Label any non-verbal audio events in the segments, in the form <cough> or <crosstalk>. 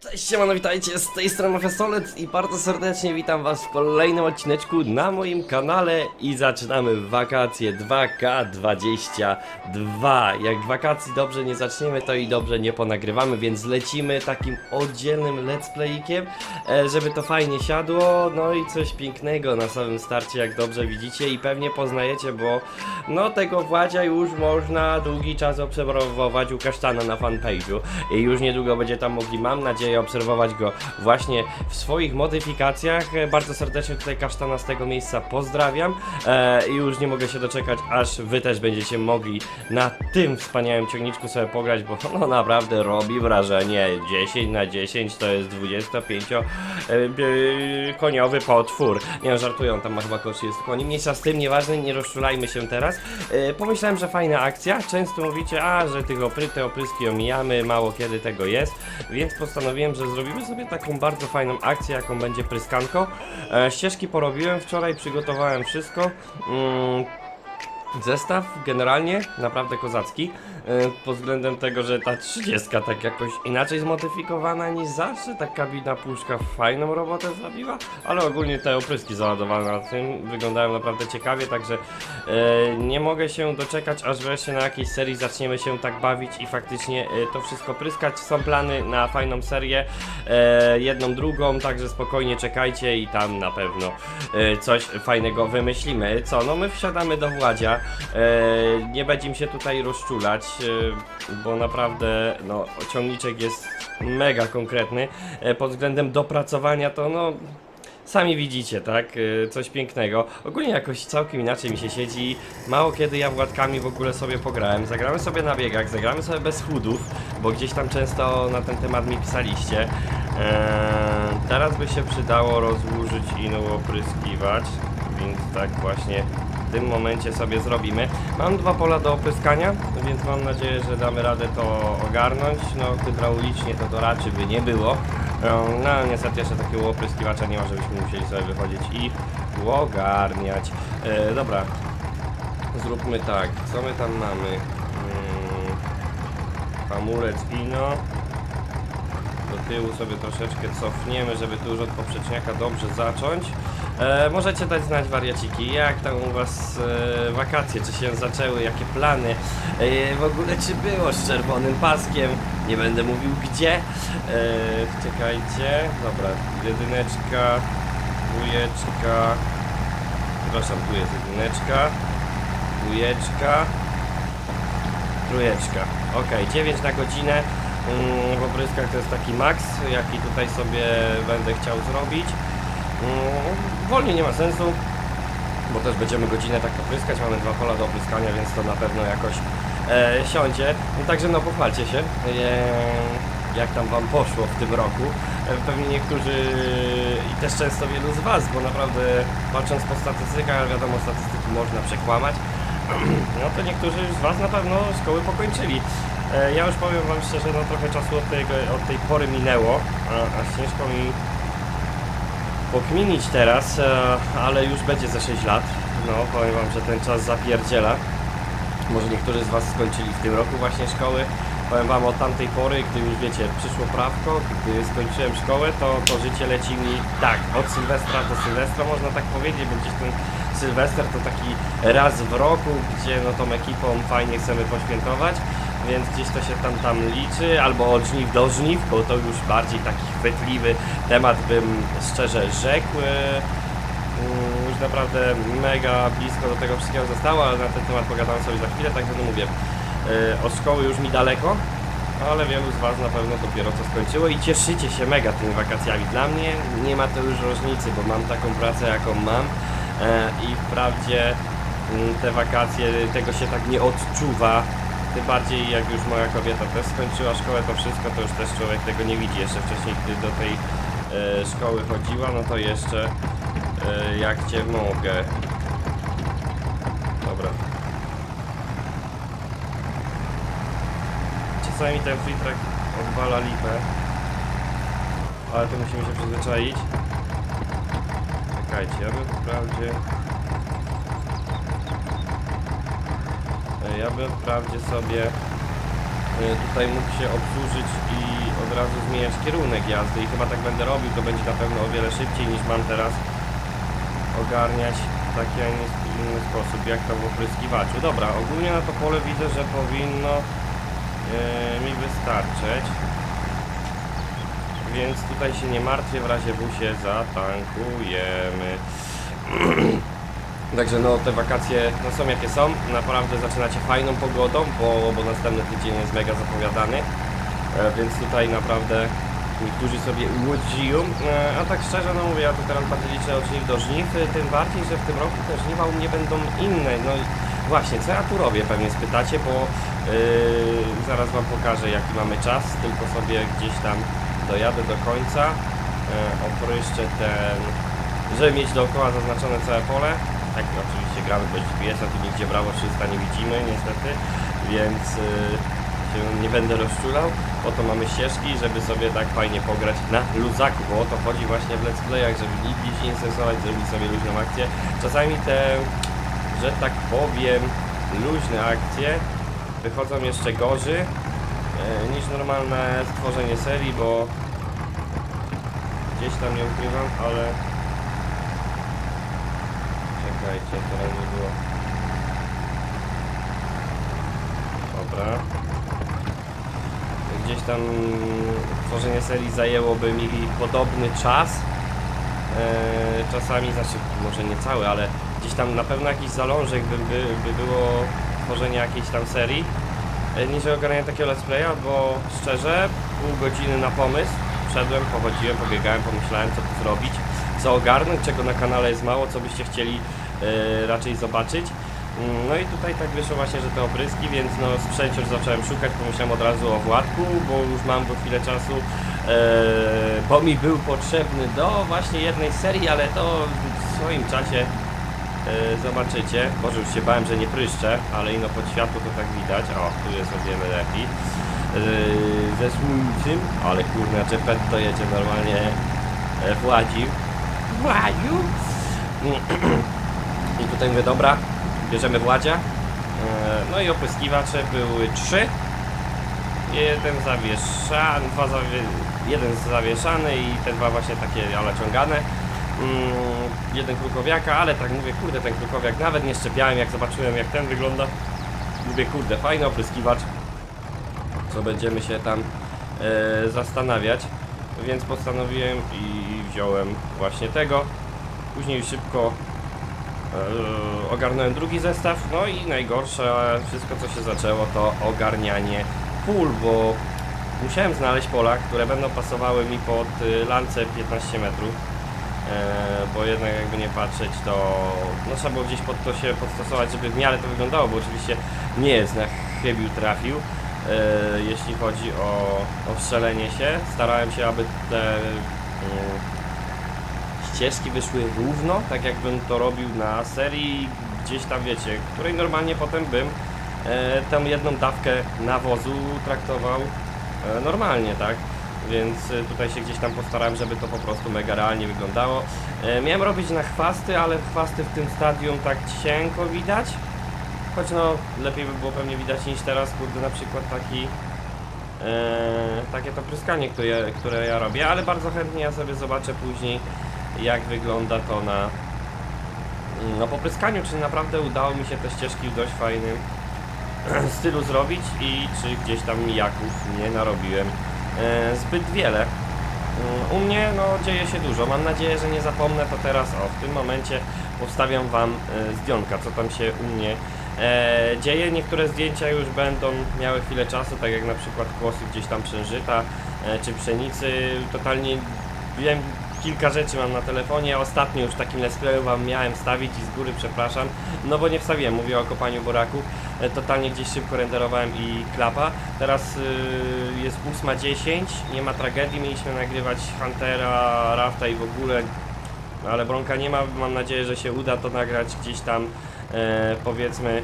Cześć, siemano, witajcie, z tej strony Fesolec i bardzo serdecznie witam was w kolejnym odcineczku na moim kanale i zaczynamy wakacje 2K22 Jak wakacji dobrze nie zaczniemy, to i dobrze nie ponagrywamy, więc lecimy takim oddzielnym let's playikiem, e, żeby to fajnie siadło, no i coś pięknego na samym starcie, jak dobrze widzicie i pewnie poznajecie, bo no tego Władzia już można długi czas obserwować u Kasztana na fanpage'u i już niedługo będzie tam mogli, mam nadzieję, obserwować go właśnie w swoich modyfikacjach. E, Bardzo serdecznie tutaj Kasztana z tego miejsca pozdrawiam e, i już nie mogę się doczekać, aż wy też będziecie mogli na tym wspaniałym ciągniczku sobie pograć, bo <laughs> no naprawdę robi wrażenie. 10 na 10 to jest 25 e, potwór. Nie żartuję, on tam ma chyba około 30 koni. Mniejsza z tym, nieważne, nie rozczulajmy się teraz. Pomyślałem, że fajna akcja. Często mówicie, a, że tych opry, te opryski omijamy, mało kiedy tego jest, więc postanowiłem, że zrobimy sobie taką bardzo fajną akcję, jaką będzie pryskanko. E, ścieżki porobiłem wczoraj, przygotowałem wszystko. Mm, Zestaw generalnie naprawdę kozacki e, pod względem tego, że ta 30 tak jakoś inaczej zmodyfikowana niż zawsze, ta kabina puszka fajną robotę zrobiła, ale ogólnie te opryski załadowane na tym wyglądają naprawdę ciekawie, także e, nie mogę się doczekać, aż wreszcie na jakiejś serii zaczniemy się tak bawić i faktycznie e, to wszystko pryskać. Są plany na fajną serię, jedną, drugą, także spokojnie czekajcie i tam na pewno coś fajnego wymyślimy. Co, no my wsiadamy do Władzia, e, nie będziemy się tutaj rozczulać, e, bo naprawdę no, ciągniczek jest mega konkretny. E, pod względem dopracowania to no... Sami widzicie, tak? Coś pięknego. Ogólnie jakoś całkiem inaczej mi się siedzi. Mało kiedy ja Władkami w ogóle sobie pograłem. Zagramy sobie na biegach, zagramy sobie bez chudów, bo gdzieś tam często na ten temat mi pisaliście. Eee, teraz by się przydało rozłożyć i opryskiwać, więc tak właśnie w tym momencie sobie zrobimy. Mam dwa pola do opryskania, więc mam nadzieję, że damy radę to ogarnąć. No hydraulicznie to to raczej by nie było. Eee, No niestety jeszcze takiego opryskiwacza nie ma, żebyśmy musieli sobie wychodzić i ogarniać. Eee, dobra, zróbmy tak. Co my tam mamy? Hmm, hamulec ino. Do tyłu sobie troszeczkę cofniemy, żeby tu już od poprzeczniaka dobrze zacząć. E, możecie dać znać wariaciki, jak tam u was e, wakacje, czy się zaczęły, jakie plany, e, w ogóle czy było z czerwonym paskiem, nie będę mówił gdzie. E, czekajcie, dobra, jedyneczka, dwójeczka, przepraszam, tu jest jedyneczka, dwójeczka, trójeczka. Ok, 9 na godzinę. Mm, W opryskach to jest taki maks, jaki tutaj sobie będę chciał zrobić. Mm, Wolniej nie ma sensu, bo też będziemy godzinę tak opryskać. Mamy dwa pola do opryskania, więc to na pewno jakoś e, siądzie. Także no pochwalcie się, e, jak tam wam poszło w tym roku. E, pewnie niektórzy i też często wielu z was, bo naprawdę patrząc po statystykach, wiadomo statystyki można przekłamać. <clears throat> No to niektórzy z Was na pewno szkoły pokończyli. E, Ja już powiem Wam szczerze, no trochę czasu od, tego, od tej pory minęło, a, a ciężko mi pokminić teraz, e, ale już będzie za 6 lat. No, powiem Wam, że ten czas zapierdziela. Może niektórzy z Was skończyli w tym roku właśnie szkoły. Powiem Wam od tamtej pory, gdy już wiecie, przyszło prawko, gdy skończyłem szkołę, to, to życie leci mi tak, od Sylwestra do Sylwestra można tak powiedzieć, bo gdzieś ten Sylwester to taki raz w roku, gdzie no tą ekipą fajnie chcemy poświętować, więc gdzieś to się tam tam liczy, albo od żniw do żniw, bo to już bardziej taki chwytliwy temat bym szczerze rzekł. E, Mm, już naprawdę mega blisko do tego wszystkiego zostało, ale na ten temat pogadam sobie za chwilę, także no mówię, yy, od szkoły już mi daleko, ale wielu z Was na pewno dopiero co skończyło i cieszycie się mega tymi wakacjami. Dla mnie nie ma to już różnicy, bo mam taką pracę jaką mam e, i wprawdzie mm, te wakacje, tego się tak nie odczuwa, tym bardziej jak już moja kobieta też skończyła szkołę, to wszystko, to już też człowiek tego nie widzi. Jeszcze wcześniej, gdy do tej e, szkoły chodziła, no to jeszcze e, jak cię mogę. Dobra. Czasami ten free track odwala lipę. Ale to musimy się przyzwyczaić. Czekajcie, ja bym wprawdzie... Ja bym wprawdzie sobie tutaj mógł się obsłużyć i od razu zmieniać kierunek jazdy i chyba tak będę robił, to będzie na pewno o wiele szybciej niż mam teraz ogarniać w taki, a nie inny sposób, jak to w opryskiwaczu. Dobra, ogólnie na to pole widzę, że powinno e, mi wystarczyć. Więc tutaj się nie martwię, w razie W się zatankujemy. <clears throat> Także no te wakacje no są jakie są, naprawdę zaczynacie fajną pogodą, bo, bo następny tydzień jest mega zapowiadany, e, więc tutaj naprawdę niektórzy sobie łodziją, e, a tak szczerze no mówię, ja tu teraz bardzo liczę od żniw do żniw, e, tym bardziej, że w tym roku te żniwa u mnie będą inne, no właśnie, co ja tu robię pewnie spytacie, bo e, zaraz wam pokażę jaki mamy czas, tylko sobie gdzieś tam dojadę do końca, e, opryszczę ten, żeby mieć dookoła zaznaczone całe pole, tak oczywiście gramy bez GPS-a, tu nigdzie brawo 300 nie widzimy niestety, więc y, się nie będę rozczulał. Po to mamy ścieżki, żeby sobie tak fajnie pograć na luzaku, bo o to chodzi właśnie w let's playach, żeby nigdzie się nie stresować, zrobić sobie luźną akcję. Czasami te, że tak powiem, luźne akcje wychodzą jeszcze gorzej e, niż normalne stworzenie serii, bo gdzieś tam nie ukrywam, ale Czekajcie, teraz nie było. Dobra. Gdzieś tam tworzenie serii zajęłoby mi podobny czas. Eee, czasami, znaczy może nie cały, ale gdzieś tam na pewno jakiś zalążek by, by, by było tworzenie jakiejś tam serii e, niż ogarnianie takiego let's playa, bo szczerze pół godziny na pomysł wszedłem, pochodziłem, pobiegałem, pomyślałem co tu zrobić, co ogarnąć, czego na kanale jest mało, co byście chcieli e, raczej zobaczyć. Mm, No i tutaj tak wyszło właśnie, że te opryski, więc no sprzęcie już zacząłem szukać, pomyślałem od razu o Władku, bo już mam go chwilę czasu, e, bo mi był potrzebny do właśnie jednej serii, ale to w swoim czasie e, zobaczycie. Może już się bałem, że nie pryszczę, ale ino pod światło to tak widać. O, tu jest o wiele lepiej. E, ze słońcem, ale kurna, Czepet to jedzie normalnie Władził. Władził! I tutaj mówię, dobra, bierzemy Władzia. E, No i opryskiwacze były trzy. Jeden zawieszany, dwa zawie... jeden zawieszany i te dwa właśnie takie ale ciągane. Mm, jeden krukowiaka, ale tak mówię, kurde, ten krukowiak nawet nie szczepiałem, jak zobaczyłem jak ten wygląda. Mówię, kurde, fajny opryskiwacz. Co będziemy się tam e, zastanawiać. Więc postanowiłem i wziąłem właśnie tego. Później szybko e, ogarnąłem drugi zestaw. No i najgorsze, wszystko co się zaczęło to ogarnianie pól, bo musiałem znaleźć pola, które będą pasowały mi pod y, lance 15 metrów. E, bo jednak jakby nie patrzeć to no, trzeba było gdzieś pod to się podstosować, żeby w miarę to wyglądało, bo oczywiście nie jest na chybił trafił jeśli chodzi o, o strzelenie się starałem się, aby te mm, ścieżki wyszły równo, tak jakbym to robił na serii gdzieś tam wiecie, której normalnie potem bym e, tę jedną dawkę nawozu traktował e, normalnie, tak? Więc e, tutaj się gdzieś tam postarałem, żeby to po prostu mega realnie wyglądało. E, miałem robić na chwasty, ale chwasty w tym stadium tak cienko widać. Choć no, lepiej by było pewnie widać niż teraz, kurde, na przykład taki e, takie to pryskanie, które, które ja robię, ale bardzo chętnie ja sobie zobaczę później, jak wygląda to na no po pryskaniu, czy naprawdę udało mi się te ścieżki w dość fajnym <clears throat> stylu zrobić i czy gdzieś tam mijaków nie narobiłem e, zbyt wiele. Mm, U mnie no dzieje się dużo, mam nadzieję, że nie zapomnę to teraz, o w tym momencie powstawiam Wam e, zdjątka, co tam się u mnie e, dzieje. Niektóre zdjęcia już będą miały chwilę czasu, tak jak na przykład kłosy gdzieś tam przężyta, e, czy pszenicy. Totalnie wiem, kilka rzeczy mam na telefonie. Ostatnio już takim let's playu Wam miałem stawić i z góry przepraszam, no bo nie wstawiłem, mówię o kopaniu buraków. E, Totalnie gdzieś szybko renderowałem i klapa. Teraz y, jest 8.10, nie ma tragedii, mieliśmy nagrywać Huntera, Rafta i w ogóle no ale Bronka nie ma, mam nadzieję, że się uda to nagrać gdzieś tam powiedzmy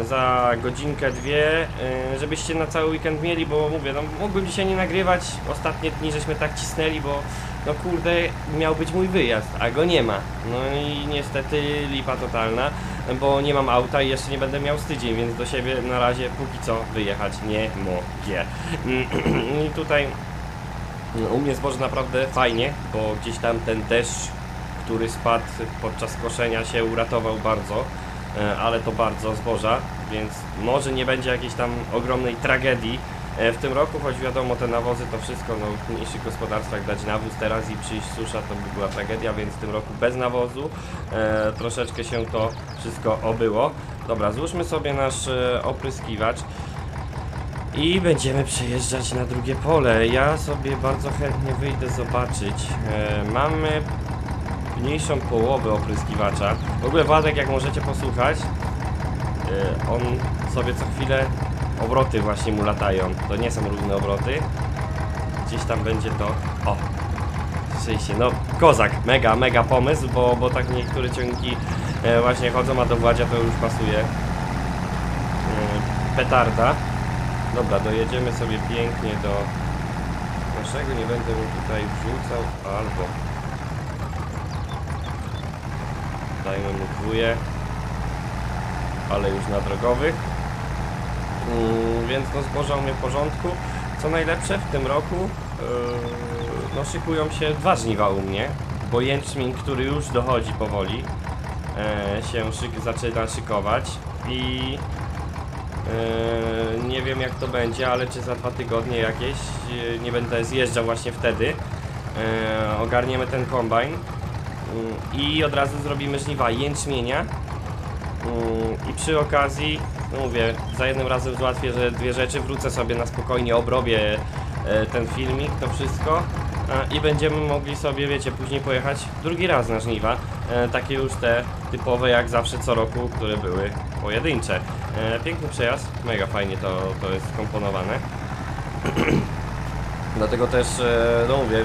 e, za godzinkę, dwie, e, żebyście na cały weekend mieli, bo mówię, no mógłbym dzisiaj nie nagrywać, ostatnie dni żeśmy tak cisnęli, bo no kurde, miał być mój wyjazd, a go nie ma. No i niestety lipa totalna. bo nie mam auta i jeszcze nie będę miał z tydzień, więc do siebie na razie póki co wyjechać nie mogę. <clears throat> I tutaj no, u mnie zboże naprawdę fajnie, bo gdzieś tam ten deszcz, który spadł podczas koszenia się uratował bardzo, e, ale to bardzo zboża, więc może nie będzie jakiejś tam ogromnej tragedii e, w tym roku, choć wiadomo te nawozy to wszystko, no w mniejszych gospodarstwach dać nawóz teraz i przyjść susza to by była tragedia, więc w tym roku bez nawozu e, troszeczkę się to wszystko obyło. Dobra, złóżmy sobie nasz e, opryskiwacz. I będziemy przejeżdżać na drugie pole. Ja sobie bardzo chętnie wyjdę zobaczyć. E, mamy mniejszą połowę opryskiwacza. W ogóle Władek, jak możecie posłuchać, e, on sobie co chwilę obroty właśnie mu latają. To nie są równe obroty. Gdzieś tam będzie to... O! Słyszeliście, no kozak, mega, mega pomysł, bo, bo tak niektóre ciągniki e, właśnie chodzą, a do Władzia to już pasuje. E, petarda. Dobra, dojedziemy sobie pięknie do naszego, nie będę mu tutaj wrzucał, albo dajmy mu dwóje, ale już na drogowych. Mm, więc no zboża u mnie w porządku. Co najlepsze w tym roku, yy, no szykują się dwa żniwa u mnie, bo jęczmień, który już dochodzi powoli, e, się szyk, zaczyna szykować i Eee, nie wiem jak to będzie, ale czy za dwa tygodnie jakieś, e, nie będę zjeżdżał właśnie wtedy. Eee, ogarniemy ten kombajn i od razu zrobimy żniwa jęczmienia. Mm, I przy okazji, no mówię, za jednym razem załatwię że dwie rzeczy, wrócę sobie na spokojnie, obrobię e, ten filmik, to wszystko. a, I będziemy mogli sobie, wiecie, później pojechać drugi raz na żniwa. E, takie już te typowe jak zawsze co roku, które były pojedyncze. E, piękny przejazd, mega fajnie to, to jest skomponowane. <clears throat> Dlatego też, e, no mówię,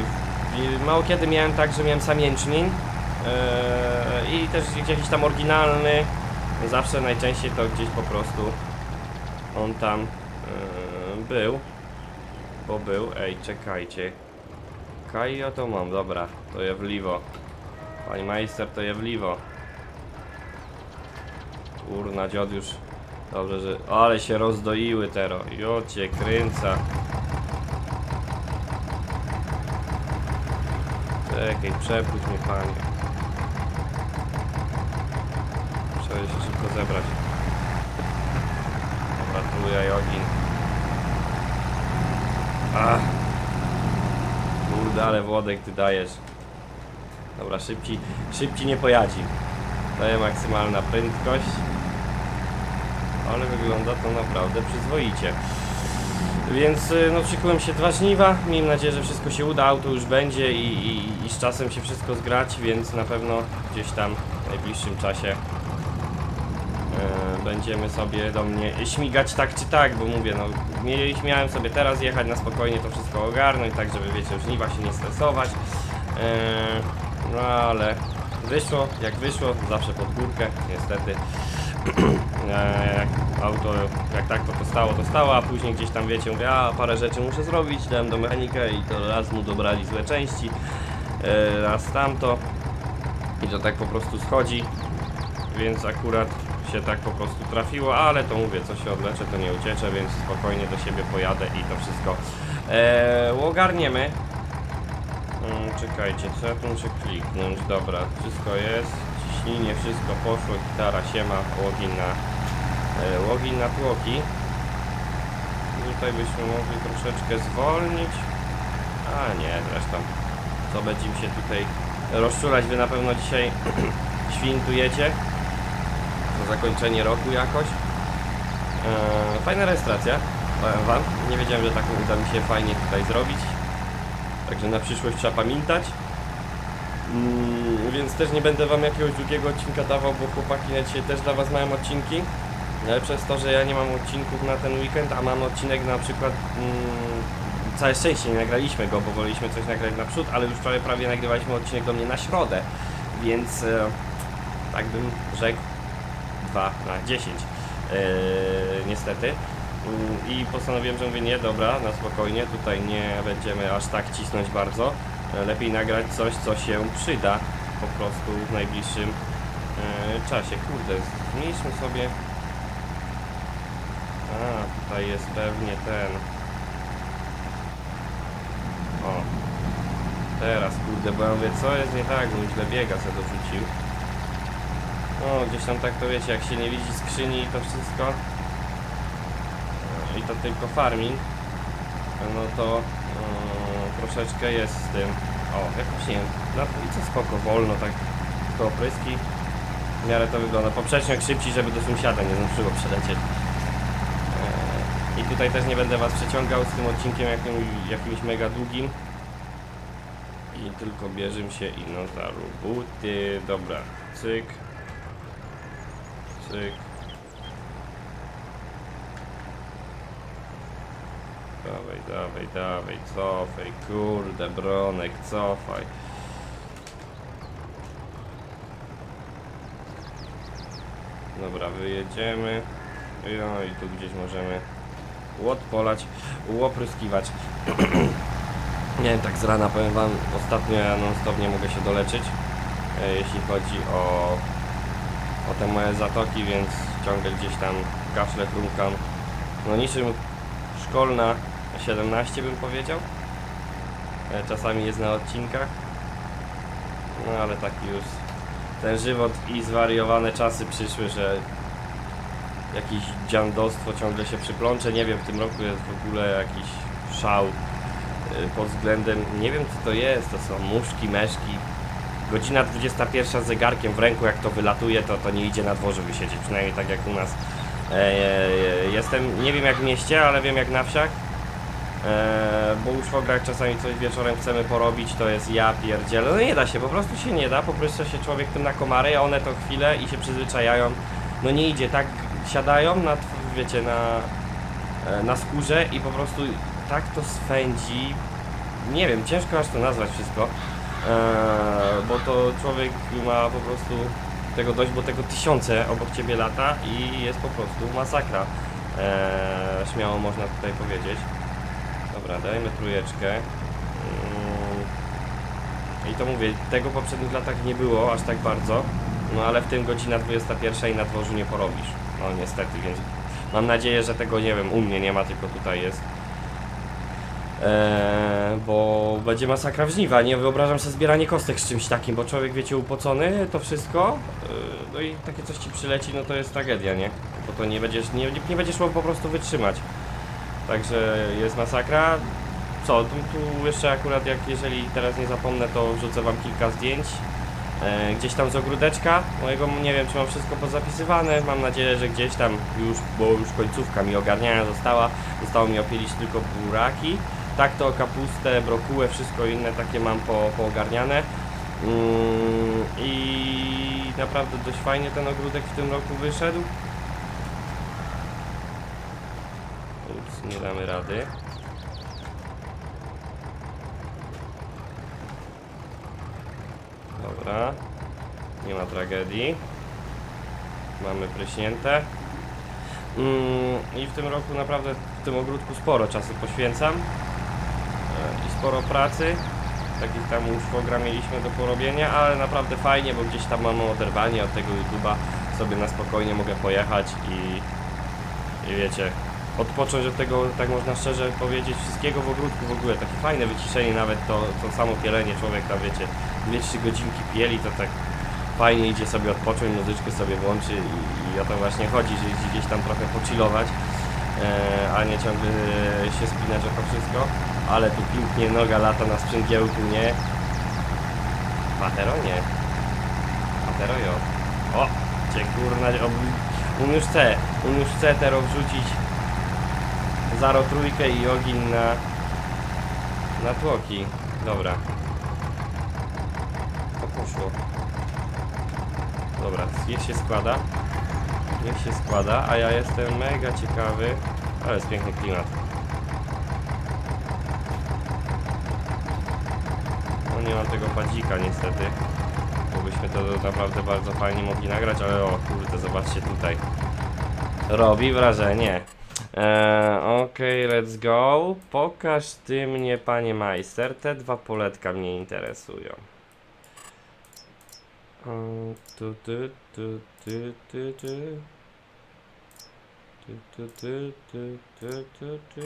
mało kiedy miałem tak, że miałem sam jęczmień e, i też jakiś tam oryginalny. Zawsze najczęściej to gdzieś po prostu on tam e, był. Bo był, ej, czekajcie. Kajo to mam, dobra, to je w liwo. Pani majster to je w liwo. Kurna, dziad już. Dobrze, że. Ale się rozdoiły tero. Jocie, kręca. Czekaj, przepuść mnie panie. Muszę się szybko zebrać. Dobra, truja i ogień. Ach. Kurde, ale Włodek ty dajesz. Dobra, szybciej, szybciej nie pojadzi. Daje maksymalna prędkość. Ale wygląda to naprawdę przyzwoicie. Więc y, no szykują się dwa żniwa. Miejmy nadzieję, że wszystko się uda, auto już będzie i, i, i z czasem się wszystko zgrać, więc na pewno gdzieś tam w najbliższym czasie będziemy sobie do mnie śmigać tak czy tak, bo mówię, no miałem sobie teraz jechać na spokojnie to wszystko ogarnąć, tak żeby wiecie, żniwa się nie stresować. E, no ale wyszło jak wyszło, zawsze pod górkę, niestety. E, <clears throat> jak auto, jak tak to, to stało, to stało, a później gdzieś tam wiecie, mówię, a parę rzeczy muszę zrobić, dałem do mechanika i to raz mu dobrali złe części, e, raz tamto i to tak po prostu schodzi, więc akurat się tak po prostu trafiło, ale to mówię, co się odleczę, to nie ucieczę, więc spokojnie do siebie pojadę i to wszystko e, ogarniemy. Mm, czekajcie, ja tu muszę kliknąć? Dobra, wszystko jest. Ciśnienie, wszystko poszło. Gitara, siema, login na, e, login na tłoki. Tutaj byśmy mogli troszeczkę zwolnić. A nie, zresztą. Co będzie mi się tutaj rozczulać? Wy na pewno dzisiaj <clears throat> świętujecie. Zakończenie roku jakoś. E, fajna rejestracja. Powiem wam. Nie wiedziałem, że taką uda mi się fajnie tutaj zrobić. Także na przyszłość trzeba pamiętać. Mm, więc też nie będę wam jakiegoś długiego odcinka dawał, bo chłopaki na dzisiaj też dla was mają odcinki. Ale przez to, że ja nie mam odcinków na ten weekend, a mam odcinek na przykład mm, całe szczęście nie nagraliśmy go, bo woleliśmy coś nagrać naprzód, ale już prawie prawie nagrywaliśmy odcinek do mnie na środę. Więc e, tak bym rzekł 2 na 10. E, niestety. I postanowiłem, że mówię, nie, dobra, na spokojnie, tutaj nie będziemy aż tak cisnąć bardzo. E, Lepiej nagrać coś, co się przyda po prostu w najbliższym Yy, czasie, kurde, zmniejszmy sobie. A, tutaj jest pewnie ten. O. Teraz, kurde, bo ja mówię, co jest nie tak, bo źle biega, co dorzucił. No, gdzieś tam tak to wiecie, jak się nie widzi skrzyni i to wszystko. no, I to tylko farming. No to yy, troszeczkę jest z tym. O, jakoś nie wiem, na co spoko, wolno tak to opryski. W miarę to wygląda. Poprzeczniak szybciej, żeby do sąsiada nie zdążyło przelecieć. Eee, I tutaj też nie będę was przeciągał z tym odcinkiem jakim, jakimś mega długim. I tylko bierzym się i no za. Dobra, cyk. Cyk. Dawaj, dawaj, dawaj, cofaj, kurde, bronek, cofaj. Dobra, wyjedziemy. I tu gdzieś możemy łot polać, łopryskiwać. <clears throat> nie wiem, tak z rana powiem wam, ostatnio ja non stop nie mogę się doleczyć, e, jeśli chodzi o, o te moje zatoki, więc ciągle gdzieś tam kaszle, chrumkam. No niczym szkolna 17 bym powiedział. E, Czasami jest na odcinkach. No ale taki już ten żywot i zwariowane czasy przyszły, że jakieś dziandostwo ciągle się przyplącze. Nie wiem, w tym roku jest w ogóle jakiś szał y, pod względem, nie wiem co to jest, to są muszki, meszki. Godzina 21 z zegarkiem w ręku, jak to wylatuje, to, to nie idzie na dworze wysiedzieć, przynajmniej tak jak u nas. E, e, jestem, nie wiem jak w mieście, ale wiem jak na wsiach. E, bo już w ograch czasami coś wieczorem chcemy porobić, to jest ja pierdzielę. No nie da się, po prostu się nie da, popryszcza się człowiek tym na komary, a one to chwilę i się przyzwyczajają. No nie idzie, tak siadają na, wiecie, na, e, na skórze i po prostu tak to swędzi. Nie wiem, ciężko aż to nazwać wszystko, e, bo to człowiek ma po prostu tego dość, bo tego tysiące obok ciebie lata i jest po prostu masakra. E, śmiało można tutaj powiedzieć. Dobra, dajmy trójeczkę. Mm. I to mówię, tego w poprzednich latach nie było aż tak bardzo. No ale w tym godzina 21 i na dworzu nie porobisz. No niestety, więc mam nadzieję, że tego nie wiem, u mnie nie ma, tylko tutaj jest. Eee, bo będzie masakra w żniwa. Nie wyobrażam sobie zbieranie kostek z czymś takim, bo człowiek wiecie upocony, to wszystko. Eee, no i takie coś ci przyleci, no to jest tragedia, nie? Bo to nie będziesz, nie, nie będziesz mógł po prostu wytrzymać. Także jest masakra. Co, tu, tu jeszcze akurat jak jeżeli teraz nie zapomnę, to wrzucę wam kilka zdjęć. E, gdzieś tam z ogródeczka mojego, nie wiem czy mam wszystko pozapisywane, mam nadzieję, że gdzieś tam już, bo już końcówka mi ogarniania została, zostało mi opielić tylko buraki. Tak to kapustę, brokułę, wszystko inne takie mam po, poogarniane. Mm, I naprawdę dość fajnie ten ogródek w tym roku wyszedł. Ups, nie damy rady. Dobra. Nie ma tragedii. Mamy pryśnięte. Mm, I w tym roku naprawdę w tym ogródku sporo czasu poświęcam. I sporo pracy. Takich tam już program mieliśmy do porobienia, ale naprawdę fajnie, bo gdzieś tam mamy oderwanie od tego YouTube'a. Sobie na spokojnie mogę pojechać i, i wiecie, odpocząć od tego, tak można szczerze powiedzieć, wszystkiego w ogródku w ogóle. Takie fajne wyciszenie, nawet to, to samo pielenie człowiek tam, wiecie, 2-3 godzinki pieli, to tak fajnie idzie sobie odpocząć, muzyczkę sobie włączy i, i o to właśnie chodzi, że gdzieś tam trochę pochillować, e, a nie ciągle się spinać o to wszystko. Ale tu pięknie noga lata na sprzęgiełku, nie? Matero nie. Matero jo. O! Cię kurna, ob- on już chce, on już chce teraz wrzucić Zaro trójkę i ogień na na tłoki. Dobra. To poszło. Dobra, niech się składa. Niech się składa, a ja jestem mega ciekawy. Ale jest piękny klimat. Nie mam tego padzika niestety. Bo byśmy to naprawdę bardzo fajnie mogli nagrać, ale o kurde, zobaczcie tutaj. Robi wrażenie. Eee, Okej, let's go. Pokaż ty mnie, panie majster. Te dwa poletka mnie interesują. Tu, tu, tu, tu, tu, tu. Tu, tu, tu, tu, tu, tu, tu.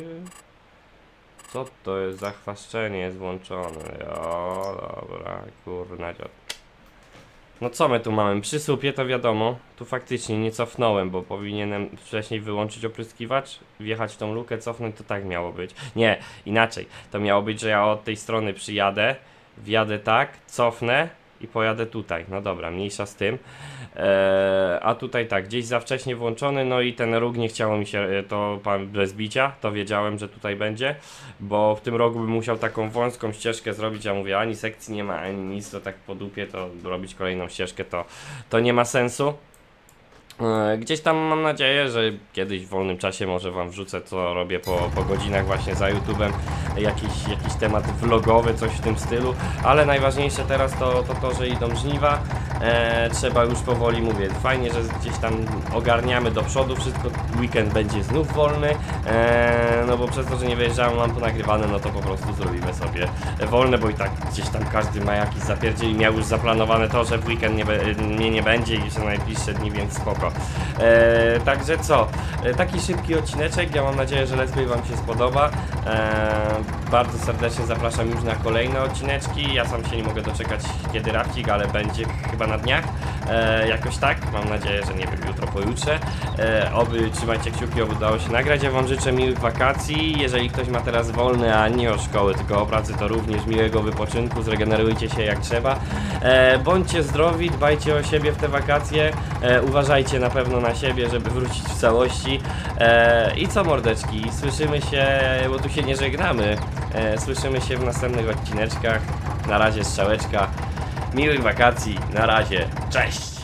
Co to jest? Zachwaszczenie jest włączone. O, dobra, kurna dziot. No co my tu mamy? Przy supie to wiadomo, tu faktycznie nie cofnąłem, bo powinienem wcześniej wyłączyć opryskiwacz, wjechać w tą lukę, cofnąć, to tak miało być. Nie, inaczej. To miało być, że ja od tej strony przyjadę, wjadę tak, cofnę i pojadę tutaj. No dobra, mniejsza z tym. Eee, a tutaj tak, gdzieś za wcześnie włączony, no i ten róg nie chciało mi się, e, to pan bez bicia, to wiedziałem, że tutaj będzie, bo w tym rogu bym musiał taką wąską ścieżkę zrobić, ja mówię, ani sekcji nie ma, ani nic, to tak po dupie, to robić kolejną ścieżkę, to, to nie ma sensu. E, Gdzieś tam mam nadzieję, że kiedyś w wolnym czasie może wam wrzucę co robię po, po godzinach właśnie za YouTube'em, jakiś, jakiś temat vlogowy, coś w tym stylu, ale najważniejsze teraz to to, to że idą żniwa, e, trzeba już powoli, mówię, fajnie, że gdzieś tam ogarniamy do przodu wszystko, weekend będzie znów wolny, e, no bo przez to, że nie wyjeżdżałem, mam to nagrywane, no to po prostu zrobimy sobie wolne, bo i tak gdzieś tam każdy ma jakiś zapierdziel i miał już zaplanowane to, że w weekend nie, mnie nie będzie i że najbliższe dni, więc spoko. E, także co, e, taki szybki odcineczek, ja mam nadzieję, że Let's Wam się spodoba. E, bardzo serdecznie zapraszam już na kolejne odcineczki, ja sam się nie mogę doczekać kiedy rafcik, ale będzie chyba na dniach, e, jakoś tak, mam nadzieję, że nie wiem, jutro, pojutrze. E, oby trzymajcie kciuki, oby udało się nagrać, ja Wam życzę miłych wakacji, jeżeli ktoś ma teraz wolny, a nie o szkoły, tylko o pracy, to również miłego wypoczynku, zregenerujcie się jak trzeba. E, bądźcie zdrowi, dbajcie o siebie w te wakacje, e, uważajcie na pewno na siebie, żeby wrócić w całości. E, I co mordeczki, słyszymy się, bo tu się nie żegnamy, e, słyszymy się w następnych odcineczkach. Na razie strzałeczka, miłych wakacji, na razie, cześć!